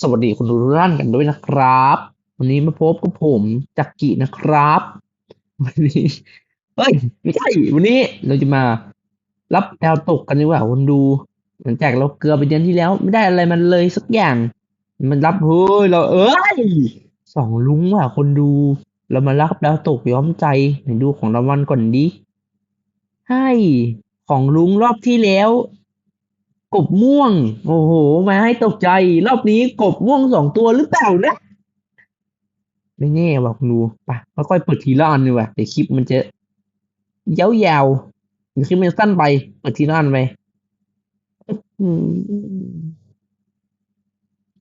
สวัสดีคุณทุกท่านกันด้วยนะครับ วันนี้มาพบกับผมจักกินะครับ วันนี้เฮ้ยไม่ใช่วันนี้เราจะมารับดาวตกกันดีกว่าคนดูหลังจากเราเกลือไปเดือนที่แล้ว ไม่ได้อะไรมันเลยสักอย่าง มันรับเฮ้ยเราเอ้ยสองลุงว่ะคนดู เรามารับดาวตกย้อมใจไหนดูของรางวัลก่อนดิใช่ของลุงรอบที่แล้ว กบม่วง โอ้โห มาให้ตกใจ รอบนี้กบม่วงสองตัวหรือเปล่านะไม่แน่ว่ะคุณดูไปค่อยๆเปิดทีละอันดีกว่าเดี๋ยวคลิปมันจะยาวๆเดี๋ยวคลิปมันสั้นไปเปิดทีละอันไป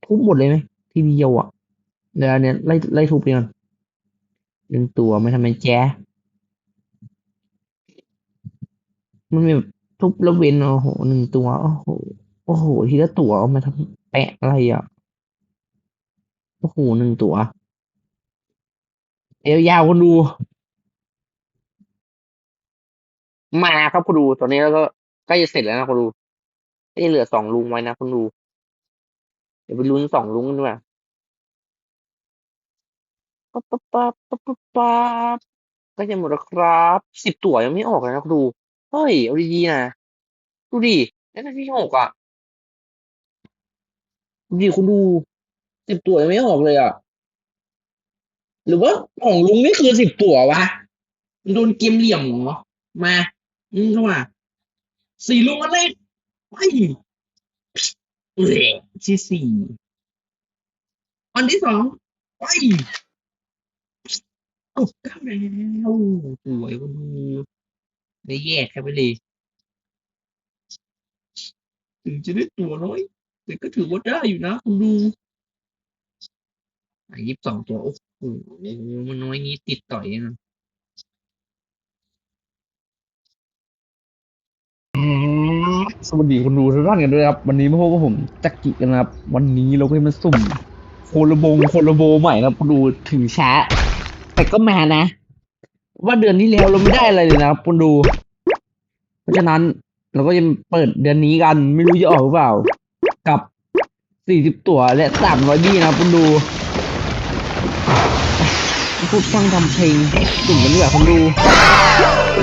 ทุบหมดเลยไหมทีเดียวอะเดี๋ยวนเนี้ยไล่ไล่ทุบไปก่อนหนึ่งตัวไม่ทำไมแจ๊มันมีแบบทุบแล้วเว้นโอ้โหหนึ่งตัวโอ้โห โอ้โห ทีละตัวเอามาทำแปะอะไรอะ โอ้โหหนึ่งตัวเอวยาวคนดู มาครับคุณดู ตอนนี้แล้วก็ใกล้จะเสร็จแล้วนะคุณดูนี่เหลือสองลุงไว้นะคุณดู เดี๋ยวไปลุ้นสองลุงกันด้วยปั๊บปั๊บปั๊บปั๊บปั๊บปั๊บก็จะหมดแล้วครับสิบตัวยังไม่ออกเลยนะคุณดูเฮ้ยเอาดีๆนะ ดูดินั่นที่หกอะ ดิคุณดูสิบตัวยังไม่ออกเลยอะ หรือว่าของลุงนี่คือสิบตัววะโดนเกมเหลี่ยมเหรอ มาอืมเข้ามาสี่ลุงอันแรกไปเอ้ยที่สี่อันที่สองไปโอ้เก้าแล้วสวยคุณดูได้แยกกันไปเลยถึงจะได้ตัวน้อย แต่ก็ถือว่าได้อยู่นะคุณดูยี่สิบสองตัว โอ้โหมันน้อยนี้ติดต่อยนะสวัสดีคุณดูทุกท่านกันด้วยครับ วันนี้มาพบกับผมจักกิกันนะครับ วันนี้เราก็มาสุ่ม โคโลบงโคโลโบใหม่นะครับคุณดูถึงช้า แต่ก็มานะ ว่าเดือนที่แล้วเราไม่ได้อะไรเลยนะครับคุณดู เพราะฉะนั้นเราก็จะเปิดเดือนนี้กัน ไม่รู้จะออกหรือเปล่า 40ตัวและ300บี้นะคุณดูพูดฟังทำเพลงสุ่มกันดีกว่าคุณดู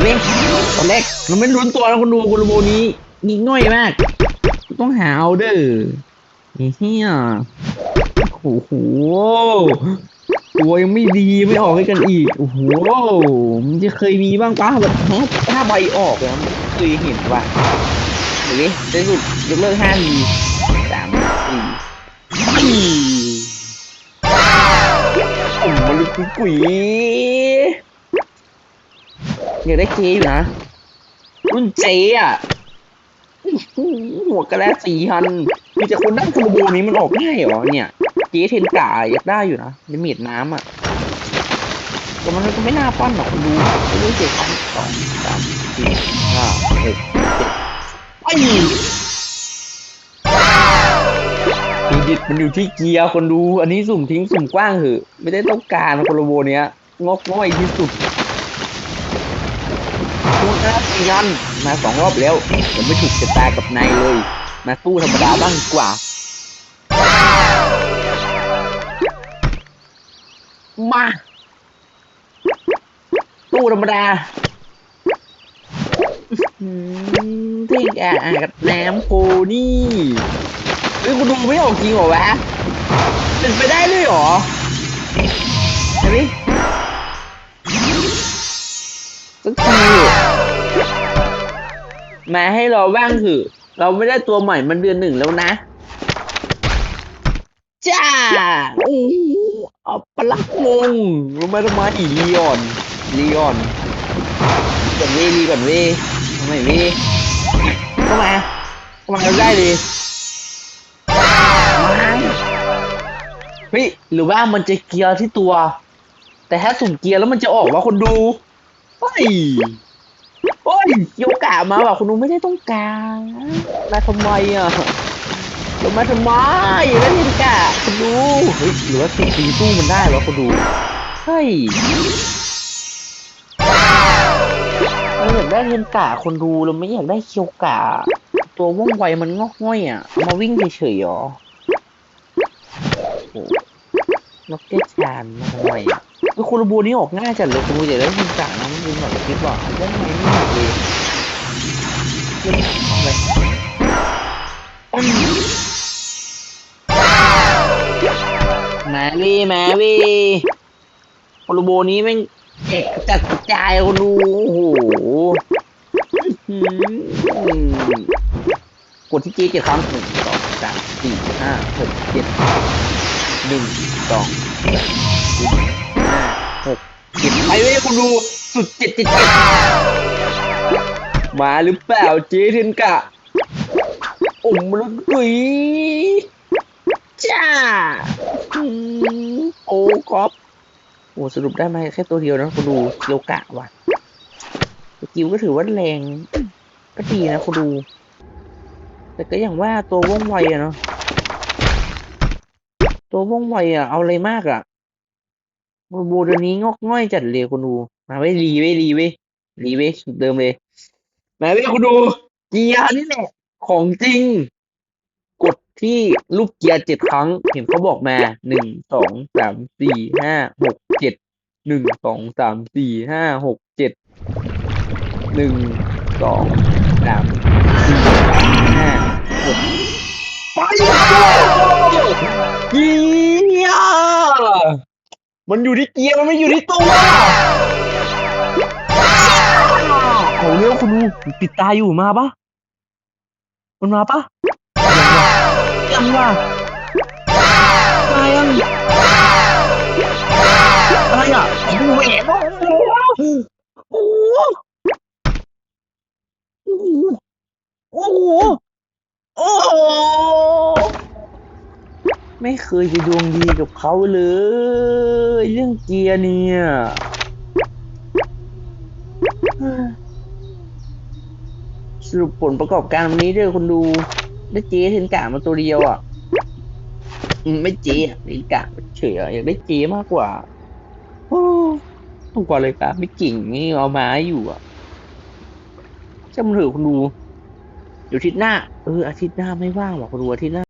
เว้ยตอนแรกเราไม่ลุ้นตัวนะคุณดูคุณโบนี้นิดหน่อยมาก ต้องหาเอาเด้อเฮียโอ้โหตัวยังไม่ดีไม่ออกให้กันอีก โอ้โห มันจะเคยมีบ้างปะแบบถ้าใบออกแล้วเคยเห็นปะเดี๋ยวนี้จะสุดยกเลิกห้าดี มมาลุกกุ๋ยอยากได้เจอยู่นะรุ่นเจอะหัวกระแลสี่พันมีแต่คนนั่งคาราโบนี้มันออกง่ายเหรอเนี่ยเจเทนกาอยากได้อยู่นะลิมิตน้ำอะแต่มันก็ไม่น่าปั้นหรอกคุณดูไม่รู้เจ็ดสองสองสามสี่ห้าหกเจ็ดไป ดูดิมันอยู่ที่เกียร์คนดู อันนี้สุ่มทิ้งสุ่มกว้างเหอะไม่ได้ต้องการนะโคโลโบเนี้ยงอกง่อยที่สุดพูดนะสี่ยันมาสองรอบแล้วยังไม่ถูกชะตากับนายเลย มาสู้ธรรมดาบ้างดีกว่า มาตู้ธรรมดาที่แกอากับน้ำโพนี่ เฮ้ยกูดูไม่ออกจริงเหรอวะเป็นไปได้เลยเหรอเห็นไหมสักทีมาให้เราบ้างเถอะเราไม่ได้ตัวใหม่มันเดือนหนึ่งแล้วนะจ้าโอ้เอาปลักมงรู้ไหมทำไมอีลีออนลีออนก่อนเวลีก่อนเวทำไมเวเข้ามาเข้ามาเราได้เลย เฮ้ยหรือว่ามันจะเกียร์ที่ตัว แต่ถ้าสุ่มเกียร์แล้วมันจะออกว่าคนดูเฮ้ยโอ้ยโยกะมาว่ะคนดูไม่ได้ต้องการมาทำไมอะลงมาทำไมแล้วนินกะคุณดูเฮ้ยหรือว่าตีตีตู้มันได้วะคุณดูเฮ้ยเราอยากได้เนินกะคนดูเราไม่อยากได้เคียวกะ ตัวว่องไวมันงอกง่อยอะเอามาวิ่งเฉยๆหรอ โหล็อกเก็ตชานมาทำไมอะคือคโลโบนี่ออกง่ายจัดเลยคุณดูเดี๋ยวได้ยินจากนะมันเป็นแบบคิดว่าเรื่องไหนไม่หนักเลยเรื่องอะไรอืมแมวี่แมวี่คโลโบนี้แม่งเอกจัดกจายคนดูโอ้โหกดที่จีเจ็ดครั้งหนึ่งสองสามสี่ห้าหกเจ็ด หนึ่งสองสามสี่ห้าหกเจ็ดไปเว้ยคุณดูสุดเจ็ดเจ็ดเจ็ดมาหรือเปล่าเจเทนกะอมรักกุยจ้าอืมโอ้กอบโอ้สรุปได้มาแค่ตัวเดียวนะคุณดูเกียวกะว่ะสกิลก็ถือว่าแรง ก็ดีนะคุณดู แต่ก็อย่างว่าตัวว่องไวอะเนาะ ตัวว่องไวอะเอาอะไรมากอะโบเดยวนี้งอกง่อยจัดเลยคุณดู มาไว้รีไว้รีไว้รีไว้สุดเดิมเลย มาไว้คุณดู เกียร์นี่แหละ ของจริง กดที่ลูกเกียร์เจ็ดครั้ง เห็นเขาบอกมาหนึ่งสองสามสี่ห้าหกเจ็ดหนึ่งสองสามสี่ห้าหกเจ็ดหนึ่งสองสามสี่ห้า ไปเกียร์มันอยู่ที่เกียร์มันไม่อยู่ที่ตัวเอาเร็วคุณดูปิดตาอยู่มาปะมันมาปะยังว่ะมายังอะไรอะโอ้โหแหวนโอ้โหโอ้โหโอ้โห โอ้โห ไม่เคยจะดวงดีกับเขาเลย เรื่องเกียร์เนี่ย สรุปผลประกอบการวันนี้ด้วยคนดูได้เจ๊เทนกะมาตัวเดียวอะไม่เจ๊อะเทนกะเฉยอะอยากได้เจ๊มากกว่าโอ้ถูกกว่าเลยครับไม่เก่งนี่เอามาอยู่อะช่างมันเถอคุณดูเดี๋ยวอาทิตย์หน้า เอออาทิตย์หน้าไม่ว่างหรอกคุณดูอาทิตย์หน้า